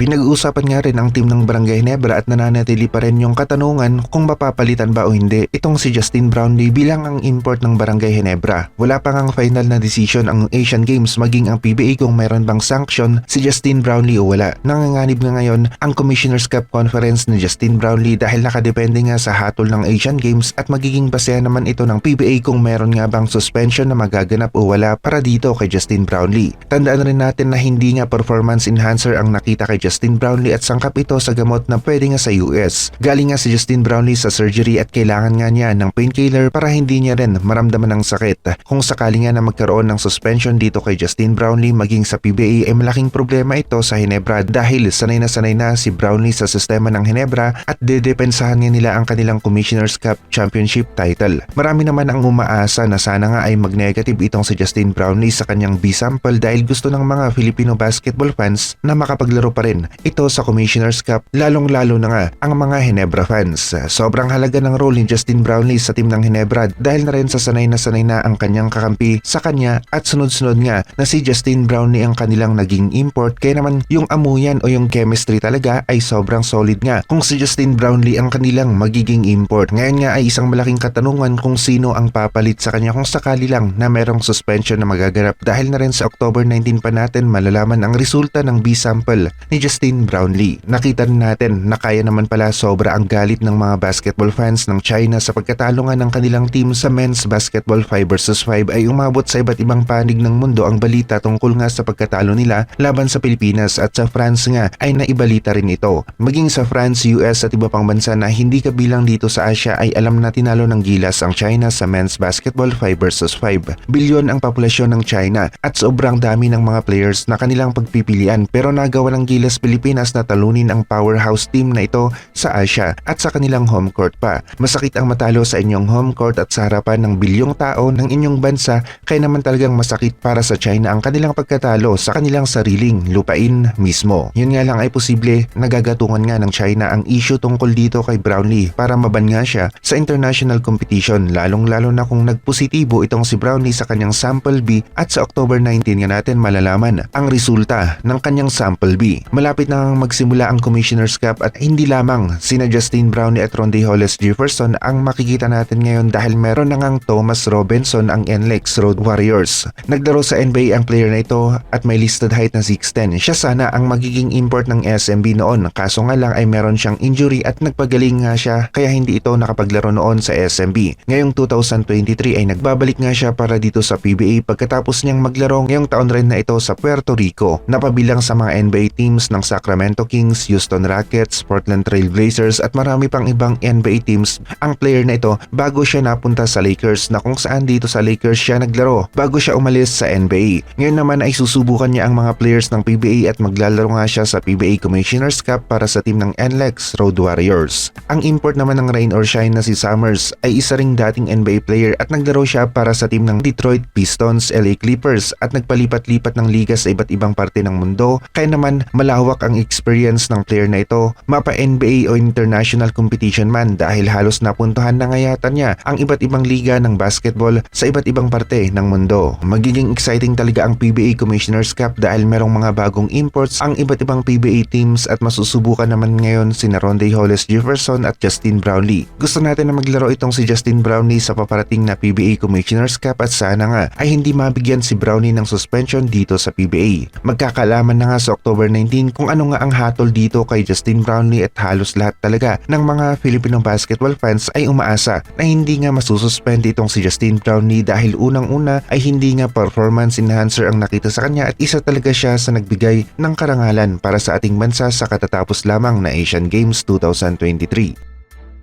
Pinag-uusapan nga rin ang team ng Barangay Ginebra at nananatili pa rin yung katanungan kung mapapalitan ba o hindi itong si Justin Brownlee bilang ang import ng Barangay Ginebra. Wala pa ngang final na decision ang Asian Games maging ang PBA kung meron bang sanction si Justin Brownlee o wala. Nanganganib nga ngayon ang Commissioner's Cup Conference ni Justin Brownlee dahil nakadepende nga sa hatol ng Asian Games at magiging basehan naman ito ng PBA kung meron nga bang suspension na magaganap o wala para dito kay Justin Brownlee. Tandaan rin natin na hindi nga performance enhancer ang nakita kay Justin Brownlee at sangkap ito sa gamot na pwede nga sa US. Galing nga si Justin Brownlee sa surgery at kailangan nga niya ng painkiller para hindi niya rin maramdaman ng sakit. Kung sakali nga na magkaroon ng suspension dito kay Justin Brownlee maging sa PBA ay malaking problema ito sa Hinebra dahil sanay na sanay na si Brownlee sa sistema ng Hinebra at dedepensahan nga nila ang kanilang Commissioner's Cup Championship title. Marami naman ang umaasa na sana nga ay mag-negative itong si Justin Brownlee sa kanyang B-sample dahil gusto ng mga Filipino basketball fans na makapaglaro pa rin ito sa Commissioner's Cup lalong-lalo na nga ang mga Hinebra fans. Sobrang halaga ng role ni Justin Brownlee sa team ng Hinebra dahil na rin sa sanay na sanay na ang kanyang kakampi sa kanya at sunod-sunod nga na si Justin Brownlee ang kanilang naging import kaya naman yung amuyan o yung chemistry talaga ay sobrang solid nga kung si Justin Brownlee ang kanilang magiging import. Ngayon nga ay isang malaking katanungan kung sino ang papalit sa kanya kung sakali lang na merong suspension na magaganap dahil na rin sa October 19 pa natin malalaman ang resulta ng B-sample ni Justin Brownlee. Nakita natin na kaya naman pala sobra ang galit ng mga basketball fans ng China sa pagkatalo nga ng kanilang team sa men's basketball 5 versus 5 ay umabot sa iba't ibang panig ng mundo ang balita tungkol nga sa pagkatalo nila laban sa Pilipinas at sa France nga ay naibalita rin ito. Maging sa France, US at iba pang bansa na hindi kabilang dito sa Asia ay alam na tinalo ng gilas ang China sa men's basketball 5 versus 5. Bilyon ang populasyon ng China at sobrang dami ng mga players na kanilang pagpipilian pero nagawa ng gilas Pilipinas na talunin ang powerhouse team na ito sa Asia at sa kanilang home court pa. Masakit ang matalo sa inyong home court at sa harapan ng bilyong tao ng inyong bansa kaya naman talagang masakit para sa China ang kanilang pagkatalo sa kanilang sariling lupain mismo. Yun nga lang ay posible nagagatungan nga ng China ang issue tungkol dito kay Brownlee para maban nga siya sa international competition lalong lalo na kung nagpositibo itong si Brownlee sa kanyang sample B at sa October 19 nga natin malalaman ang resulta ng kanyang sample B. Malapit na magsimula ang Commissioner's Cup at hindi lamang sina Justin Brownlee at Ronde Hollis Jefferson ang makikita natin ngayon dahil meron na ngang Thomas Robinson ang NLEX Road Warriors. Naglaro sa NBA ang player na ito at may listed height na 6'10. Siya sana ang magiging import ng SMB noon kaso nga lang ay meron siyang injury at nagpagaling nga siya kaya hindi ito nakapaglaro noon sa SMB. Ngayong 2023 ay nagbabalik nga siya para dito sa PBA pagkatapos niyang maglaro ngayong taon rin na ito sa Puerto Rico. Napabilang sa mga NBA teams ng Sacramento Kings, Houston Rockets, Portland Trail Blazers at marami pang ibang NBA teams ang player na ito bago siya napunta sa Lakers na kung saan dito sa Lakers siya naglaro bago siya umalis sa NBA. Ngayon naman ay susubukan niya ang mga players ng PBA at maglalaro nga siya sa PBA Commissioner's Cup para sa team ng NLEX Road Warriors. Ang import naman ng Rain or Shine na si Summers ay isa ring dating NBA player at naglaro siya para sa team ng Detroit Pistons, LA Clippers at nagpalipat-lipat ng liga sa iba't ibang parte ng mundo kaya naman malawak ang experience ng player na ito mapa NBA o international competition man dahil halos napuntahan na nga yata niya ang iba't ibang liga ng basketball sa iba't ibang parte ng mundo. Magiging exciting talaga ang PBA Commissioner's Cup dahil merong mga bagong imports ang iba't ibang PBA teams at masusubukan naman ngayon si Ronde Hollis Jefferson at Justin Brownlee. Gusto natin na maglaro itong si Justin Brownlee sa paparating na PBA Commissioner's Cup at sana nga ay hindi mabigyan si Brownlee ng suspension dito sa PBA. Magkakalaman na nga sa October 19 kung ano nga ang hatol dito kay Justin Brownlee at halos lahat talaga ng mga Filipino basketball fans ay umaasa na hindi nga masususpend itong si Justin Brownlee dahil unang-una ay hindi nga performance enhancer ang nakita sa kanya at isa talaga siya sa nagbigay ng karangalan para sa ating bansa sa katatapos lamang na Asian Games 2023.